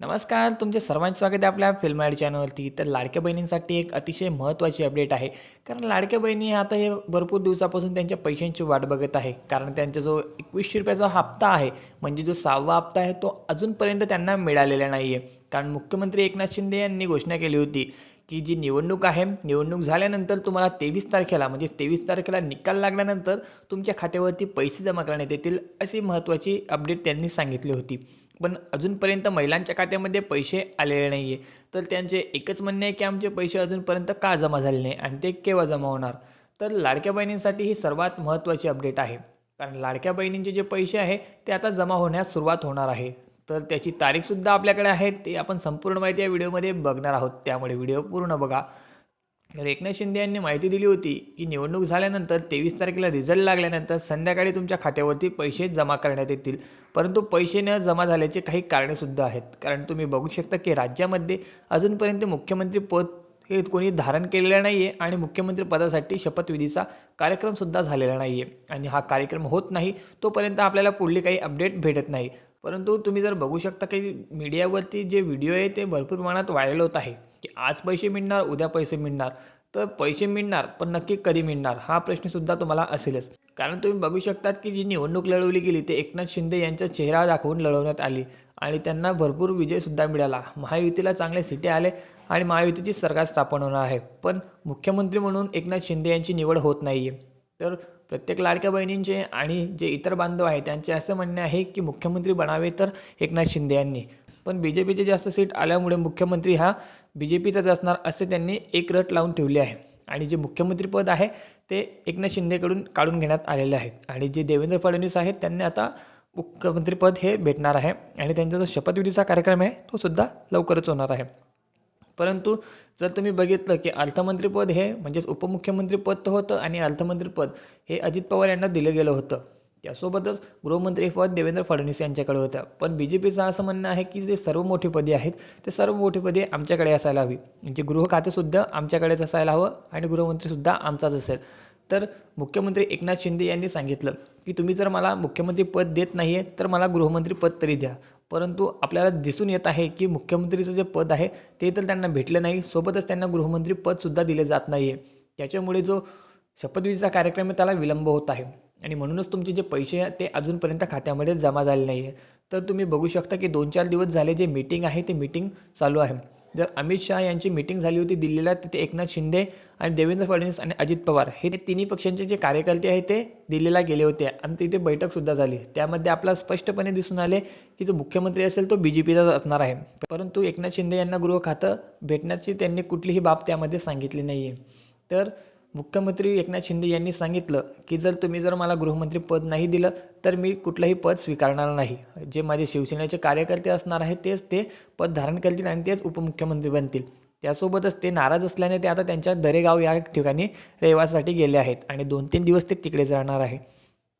नमस्कार तुमचे सर्वांचे स्वागत आहे आपल्या फिल्म ॲड चॅनलवरती. तर लाडक्या बहिणींसाठी एक अतिशय महत्त्वाची अपडेट आहे. कारण लाडक्या बहिणी आता हे भरपूर दिवसापासून त्यांच्या पैशांची वाट बघत आहे. कारण त्यांचा जो एकवीसशे रुपयाचा हप्ता आहे म्हणजे जो सहावा हप्ता आहे तो अजूनपर्यंत त्यांना मिळालेला नाही आहे कारण मुख्यमंत्री एकनाथ शिंदे यांनी घोषणा केली होती की जी निवडणूक आहे निवडणूक झाल्यानंतर तुम्हाला तेवीस तारखेला म्हणजे तेवीस तारखेला निकाल लागल्यानंतर तुमच्या खात्यावरती पैसे जमा करण्यात येतील अशी महत्त्वाची अपडेट त्यांनी सांगितली होती. पण अजूनपर्यंत महिलांच्या खात्यामध्ये पैसे आलेले नाही आहे तर त्यांचे एकच म्हणणे आहे की आमचे पैसे अजूनपर्यंत का जमा झाले नाही आणि ते केव्हा जमा होणार? तर लाडक्या बहिणींसाठी ही सर्वात महत्त्वाची अपडेट आहे. कारण लाडक्या बहिणींचे जे पैसे आहे ते आता जमा होण्यास सुरुवात होणार आहे. तर त्याची तारीखसुद्धा आपल्याकडे आहे ते आपण संपूर्ण माहिती या व्हिडिओमध्ये बघणार आहोत. त्यामुळे व्हिडिओ पूर्ण बघा. एकनाथ शिंदे यांनी माहिती दिली होती की निवडणूक झाल्यानंतर तेवीस तारखेला रिझल्ट लागल्यानंतर संध्याकाळी तुमच्या खात्यावरती पैसे जमा करण्यात येतील. परंतु पैसे न जमा झाल्याचे काही कारणेसुद्धा आहेत. कारण तुम्ही बघू शकता की राज्यामध्ये अजूनपर्यंत मुख्यमंत्री पद हे कोणी धारण केलेलं नाही आहे आणि मुख्यमंत्री पदासाठी शपथविधीचा कार्यक्रमसुद्धा झालेला नाही आहे आणि हा कार्यक्रम होत नाही तोपर्यंत आपल्याला पुढली काही अपडेट भेटत नाही. परंतु तुम्ही जर बघू शकता की मीडियावरती जे व्हिडिओ आहे ते भरपूर प्रमाणात व्हायरल होत आहे. की आज पैसे मिळणार उद्या पैसे मिळणार. तर पैसे मिळणार पण नक्की कधी मिळणार? हा प्रश्नसुद्धा तुम्हाला असेलच. कारण तुम्ही बघू शकतात की जी निवडणूक लढवली गेली ते एकनाथ शिंदे यांचा चेहरा दाखवून लढवण्यात आली. आणि त्यांना भरपूर विजयसुद्धा मिळाला. महायुतीला चांगले सीटे आले आणि महायुतीची सरकार स्थापन होणार आहे. पण मुख्यमंत्री म्हणून एकनाथ शिंदे यांची निवड होत नाही आहे तर प्रत्येक लाडक्या बहिणींचे आणि जे इतर बांधव आहेत त्यांचे असं म्हणणे आहे की मुख्यमंत्री बनावे तर एकनाथ शिंदे यांनी. पण बी जे पीचे जास्त सीट आल्यामुळे मुख्यमंत्री हा बी जे पीचाच असणार असे त्यांनी एक रट लावून ठेवले आहे. आणि जे मुख्यमंत्रीपद आहे ते एकनाथ शिंदेकडून काढून घेण्यात आलेले आहे आणि जे देवेंद्र फडणवीस आहेत त्यांनी आता मुख्यमंत्रीपद हे भेटणार आहे. आणि त्यांचा जो शपथविधीचा कार्यक्रम आहे तो सुद्धा लवकरच होणार आहे. परंतु जर तुम्ही बघितलं की अर्थमंत्रीपद हे म्हणजेच उपमुख्यमंत्रीपद तर होतं आणि अर्थमंत्रीपद हे अजित पवार यांना दिलं गेलं होतं. त्यासोबतच गृहमंत्रीपद देवेंद्र फडणवीस यांच्याकडे होतं. पण बी जे पीचं असं म्हणणं आहे की जे सर्व मोठी पदे आहेत ते सर्व मोठी पदे आमच्याकडे असायला हवी. म्हणजे गृह खातेसुद्धा आमच्याकडेच असायला हवं आणि गृहमंत्रीसुद्धा आमचाच असेल. तर मुख्यमंत्री एकनाथ शिंदे यांनी सांगितलं की तुम्ही जर मला मुख्यमंत्री पद देत नाही आहे तर मला गृहमंत्री पद तरी द्या. परंतु आपल्याला दिसून येत आहे की मुख्यमंत्रीचं जे पद आहे ते तर त्यांना भेटलं नाही. सोबतच त्यांना गृहमंत्री पदसुद्धा दिले जात नाही आहे त्याच्यामुळे जो शपथविधीचा कार्यक्रम आहे त्याला विलंब होत आहे. आणि म्हणूनच तुमचे जे पैसे आहे ते अजूनपर्यंत खात्यामध्ये जमा झाले नाही आहे तर तुम्ही बघू शकता की दोन चार दिवस झाले जे मीटिंग आहे ते मीटिंग चालू आहे. जर अमित शहा यांची मीटिंग झाली होती दिल्लीला तिथे एकनाथ शिंदे आणि देवेंद्र फडणवीस आणि अजित पवार हे तिन्ही पक्षांचे जे कार्यकर्ते आहेत ते दिल्लीला गेले होते आणि तिथे बैठकसुद्धा झाली. त्यामध्ये आपला स्पष्टपणे दिसून आले की जो मुख्यमंत्री असेल तो बी जे पीचाच असणार आहे. परंतु एकनाथ शिंदे यांना गृह खातं भेटण्याची त्यांनी कुठलीही बाब त्यामध्ये सांगितली नाही आहे तर मुख्यमंत्री एकनाथ शिंदे यांनी सांगितलं की जर तुम्ही जर मला गृहमंत्री पद नाही दिलं तर मी कुठलंही पद स्वीकारणार नाही. जे माझे शिवसेनेचे कार्यकर्ते असणार आहेत तेच ते पद धारण करतील आणि तेच उपमुख्यमंत्री बनतील. त्यासोबतच ते नाराज असल्याने ते आता त्यांच्या दरेगाव या ठिकाणी रहिवासासाठी गेले आहेत आणि दोन तीन दिवस ते तिकडेच राहणार आहे.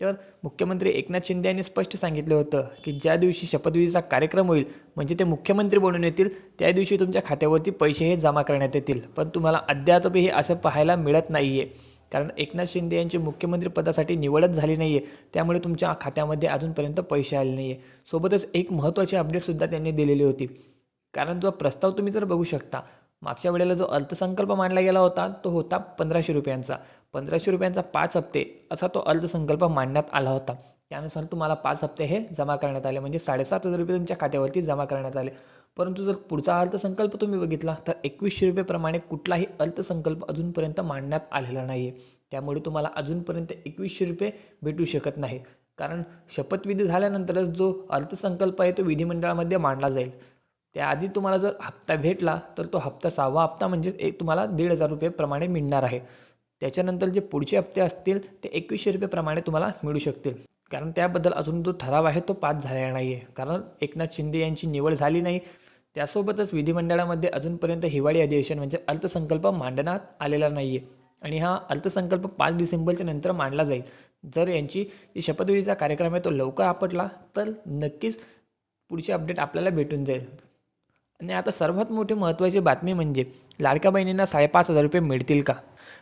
तर मुख्यमंत्री एकनाथ शिंदे यांनी स्पष्ट सांगितलं होतं की ज्या दिवशी शपथविधीचा कार्यक्रम होईल म्हणजे ते मुख्यमंत्री बनून येतील त्या दिवशी तुमच्या खात्यावरती पैसे हे जमा करण्यात येतील. पण तुम्हाला अद्यापही हे असं पाहायला मिळत नाही आहे कारण एकनाथ शिंदे यांची मुख्यमंत्री पदासाठी निवडच झाली नाही आहे त्यामुळे तुमच्या खात्यामध्ये अजूनपर्यंत पैसे आले नाही आहे सोबतच एक महत्त्वाची अपडेटसुद्धा त्यांनी दिलेली होती. कारण जो प्रस्ताव तुम्ही जर बघू शकता मागच्या वेळेला जो अर्थसंकल्प मांडला गेला होता तो होता पंधराशे रुपयांचा. पंधराशे रुपयांचा पाच हप्ते असा तो अर्थसंकल्प मांडण्यात आला होता. त्यानुसार तुम्हाला पाच हप्ते हे जमा करण्यात आले. म्हणजे साडेसात हजार रुपये तुमच्या खात्यावरती जमा करण्यात आले. परंतु जर पुढचा अर्थसंकल्प तुम्ही बघितला तर एकवीसशे रुपयेप्रमाणे कुठलाही अर्थसंकल्प अजूनपर्यंत मांडण्यात आलेला नाही आहे त्यामुळे तुम्हाला अजूनपर्यंत एकवीसशे रुपये भेटू शकत नाही कारण शपथविधी झाल्यानंतरच जो अर्थसंकल्प आहे तो विधिमंडळामध्ये मांडला जाईल. त्याआधी तुम्हाला जर हप्ता भेटला तर तो हप्ता सहावा हप्ता म्हणजे एक तुम्हाला दीड हजार रुपयेप्रमाणे मिळणार आहे. त्याच्यानंतर जे पुढचे हप्ते असतील ते एकवीसशे रुपयेप्रमाणे तुम्हाला मिळू शकतील. कारण त्याबद्दल अजून जो ठराव आहे तो पास झालेला नाही आहे कारण एकनाथ शिंदे यांची निवड झाली नाही. त्यासोबतच विधिमंडळामध्ये अजूनपर्यंत हिवाळी अधिवेशन म्हणजे अर्थसंकल्प मांडण्यात आलेला नाही आहे आणि हा अर्थसंकल्प पाच डिसेंबरच्या नंतर मांडला जाईल. जर यांची जी शपथविधीचा कार्यक्रम आहे तो लवकर आपटला तर नक्कीच पुढची अपडेट आपल्याला भेटून जाईल. आणि आता सर्वात मोठी महत्त्वाची बातमी म्हणजे लाडक्या बहिणींना साडेपाच हजार रुपये मिळतील का?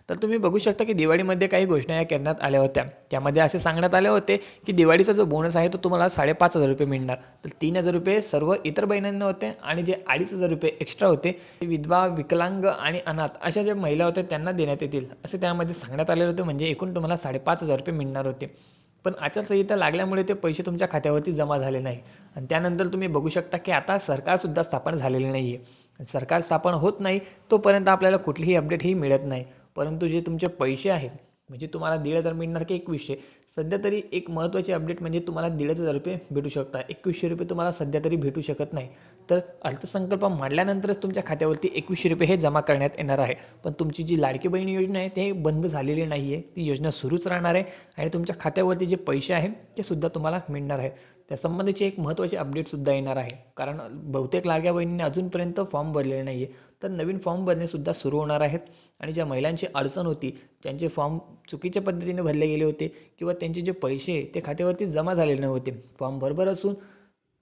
तर तुम्ही बघू शकता की दिवाळीमध्ये काही घोषणा या करण्यात आल्या होत्या. त्यामध्ये असे सांगण्यात आले होते की दिवाळीचा जो बोनस आहे तो तुम्हाला साडेपाच हजार रुपये मिळणार. तर तीन हजार रुपये सर्व इतर बहिणींना होते आणि जे अडीच हजार रुपये एक्स्ट्रा होते ते विधवा विकलांग आणि अनाथ अशा ज्या महिला होत्या त्यांना देण्यात येतील. असे त्यामध्ये सांगण्यात आले होते म्हणजे एकूण तुम्हाला साडेपाच हजार रुपये मिळणार होते. पण आचारसंहिता लागल्यामुळे ते पैसे तुमच्या खात्यावरती जमा झाले नाही. आणि त्यानंतर तुम्ही बघू शकता की आता सरकारसुद्धा स्थापन झालेले नाही आहे सरकार स्थापन होत नाही तोपर्यंत आपल्याला कुठलीही अपडेटही मिळत नाही. परंतु जे तुमचे पैसे आहेत म्हणजे तुम्हाला दीड हजार मिळणार की एकवीसशे सध्या तरी एक महत्त्वाची अपडेट म्हणजे तुम्हाला दीड हजार रुपये भेटू शकता. एकवीसशे रुपये तुम्हाला सध्या तरी भेटू शकत नाही. तर अर्थसंकल्प मांडल्यानंतरच तुमच्या खात्यावरती एकवीसशे रुपये हे जमा करण्यात येणार आहे. पण तुमची जी लाडकी बहीण योजना आहे ते बंद झालेली नाही आहे ती योजना सुरूच राहणार आहे आणि तुमच्या खात्यावरती जे पैसे आहेत ते सुद्धा तुम्हाला मिळणार आहे. त्यासंबंधीचे एक महत्त्वाचे अपडेटसुद्धा येणार आहे. कारण बहुतेक लाडक्या बहिणींनी अजूनपर्यंत फॉर्म भरलेले नाही आहे तर नवीन फॉर्म भरणेसुद्धा सुरू होणार आहेत. आणि ज्या महिलांची अडचण होती ज्यांचे फॉर्म चुकीच्या पद्धतीने भरले गेले होते किंवा त्यांचे जे पैसे ते खात्यावरती जमा झालेले नव्हते. फॉर्म बरोबर असून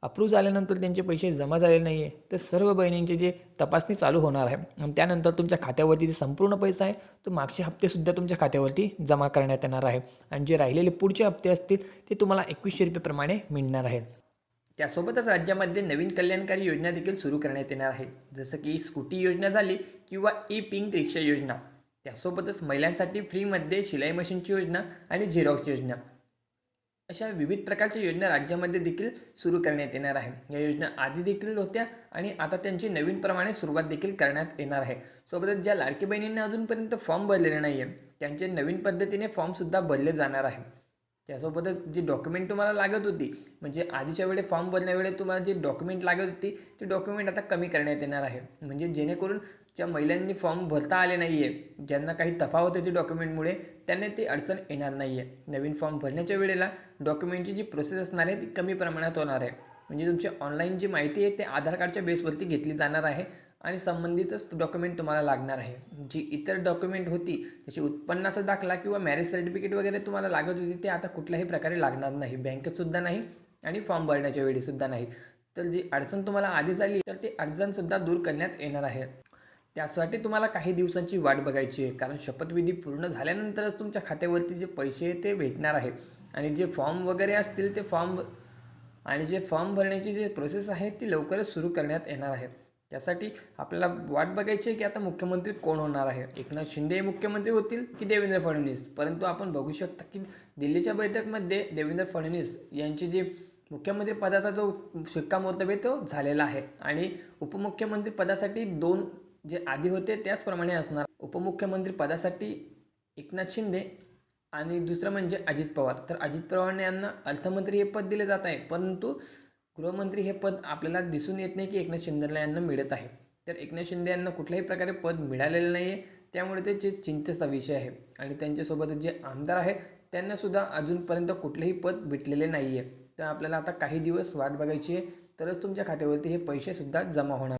अप्रूव्ह झाल्यानंतर त्यांचे पैसे जमा झाले नाही आहे तर सर्व बहिणींचे जे तपासणी चालू होणार आहे. आणि त्यानंतर तुमच्या खात्यावरती जे संपूर्ण पैसा आहे तो मागचे हप्तेसुद्धा तुमच्या खात्यावरती जमा करण्यात येणार आहे. आणि जे राहिलेले पुढचे हप्ते असतील ते तुम्हाला एकवीसशे रुपयेप्रमाणे मिळणार आहेत. त्यासोबतच राज्यामध्ये नवीन कल्याणकारी योजना देखील सुरू करण्यात येणार आहे. जसं की स्कूटी योजना झाली किंवा ई पिंक रिक्षा योजना. त्यासोबतच महिलांसाठी फ्रीमध्ये शिलाई मशीनची योजना आणि झेरॉक्स योजना. अशा विविध प्रकारच्या योजना राज्यामध्ये देखील सुरू करण्यात येणार आहे. या योजना आधी देखील होत्या आणि आता त्यांची नवीन प्रमाणे सुरुवात देखील करण्यात येणार आहे. सोबतच ज्या लाडकी बहिणींना अजूनपर्यंत फॉर्म भरलेले नाही आहे त्यांचे नवीन पद्धतीने फॉर्मसुद्धा भरले जाणार आहे. त्यासोबतच जी डॉक्युमेंट तुम्हाला लागत होती म्हणजे आधीच्या वेळे फॉर्म भरण्यावेळी तुम्हाला जी डॉक्युमेंट लागत होती ती डॉक्युमेंट आता कमी करण्यात येणार आहे. म्हणजे जेणेकरून ज्या महिलांनी फॉर्म भरता आले नाही आहे ज्यांना काही तफावत होती डॉक्युमेंटमुळे त्यांना ती अडचण येणार नाही आहे नवीन फॉर्म भरण्याच्या वेळेला डॉक्युमेंटची जी प्रोसेस असणार आहे ती कमी प्रमाणात होणार आहे. म्हणजे तुमची ऑनलाईन जी माहिती आहे ते आधार कार्डच्या बेसवरती घेतली जाणार आहे आणि संबंधितच डॉक्युमेंट तुम्हाला लागणार आहे. जी इतर डॉक्युमेंट होती जशी उत्पन्नाचा दाखला किंवा मॅरेज सर्टिफिकेट वगैरे तुम्हाला लागत होती ते आता कुठल्याही प्रकारे लागणार नाही. बँकेतसुद्धा नाही आणि फॉर्म भरण्याच्या वेळीसुद्धा नाही. तर जी अडचण तुम्हाला आधी झाली तर ती अडचणसुद्धा दूर करण्यात येणार आहे. त्यासाठी तुम्हाला काही दिवसांची वाट बघायची आहे. कारण शपथविधी पूर्ण झाल्यानंतरच तुमच्या खात्यावरती जे पैसे ते भेटणार आहे. आणि जे फॉर्म वगैरे असतील ते फॉर्म आणि जे फॉर्म भरण्याची जे प्रोसेस आहे ती लवकरच सुरू करण्यात येणार आहे. त्यासाठी आपल्याला वाट बघायची आहे की आता मुख्यमंत्री कोण होणार आहे? एकनाथ शिंदे हे मुख्यमंत्री होतील की देवेंद्र फडणवीस? परंतु आपण बघू शकता की दिल्लीच्या बैठकमध्ये देवेंद्र फडणवीस यांची जे मुख्यमंत्री पदाचा जो शिक्कामोर्तब आहे तो झालेला आहे. आणि उपमुख्यमंत्री पदासाठी दोन जे आधी होते त्याचप्रमाणे असणार. उपमुख्यमंत्री पदासाठी एकनाथ शिंदे आणि दुसरं म्हणजे अजित पवार. तर अजित पवार यांना अर्थमंत्री हे पद दिले जात आहे. परंतु गृहमंत्री हे पद आपल्याला दिसून येत नाही की एकनाथ शिंदेला यांना मिळत आहे. तर एकनाथ शिंदे यांना कुठल्याही प्रकारे पद मिळालेलं नाही आहे त्यामुळे ते जे चिंतेचा विषय आहे. आणि त्यांच्यासोबत जे आमदार आहेत त्यांनासुद्धा अजूनपर्यंत कुठलेही पद भेटलेले नाही आहे तर आपल्याला आता काही दिवस वाट बघायची आहे. तरच तुमच्या खात्यावरती हे पैसेसुद्धा जमा होणार.